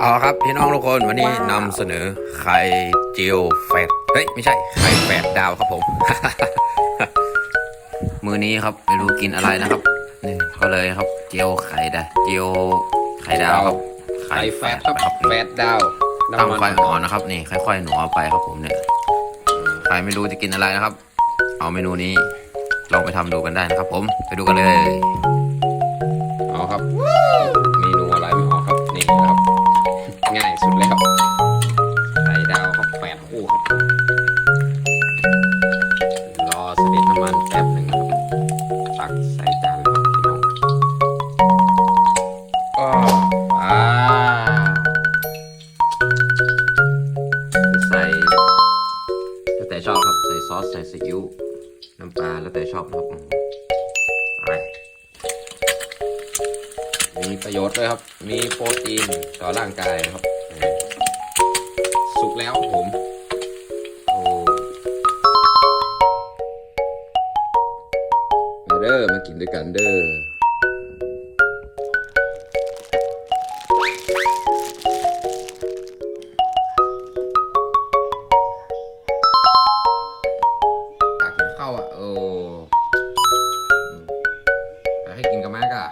เอาครับพี่น้องทุกคนวันนี้นำเสนอไข่เจียวแฟดเฮ้ยไม่ใช่ไข่แฟดดาวครับผม มือนี้ครับไม่รู้กินอะไรนะครับนี่ก็เลยครับเจียวไข่ได้เจียวไข่ดาวครับไข่แฟตครับครับแฟตดาวตั้งน้ำมันไฟอ่อนนะครับนี่ค่อยๆหนัวไปครับผมเนี่ยใครไม่รู้จะกินอะไรนะครับ เอาเมนูนี้ลองไปทำดูกันได้นะครับ ผมไปดูกันเลยเอาครับ เลยครับไข่ดาวครับแปดคู่ครับรอเสด็จน้ำมันแป๊บหนึ่งครับตักใส่จานเลยครับพี่น้องอ้อว้าวใส่แล้วแต่ชอบครับใส่ซอสใส่ซีอิ๊วน้ำปลาแล้วแต่ชอบครับมไปมีประโยชน์ด้วยครับ มีโปรตีนต่อร่างกายนะครับ สุกแล้วผมโอ้มาเด้อมากินด้วยกันเด้อเข้าอะโอ้ให้กินกับแม่กะ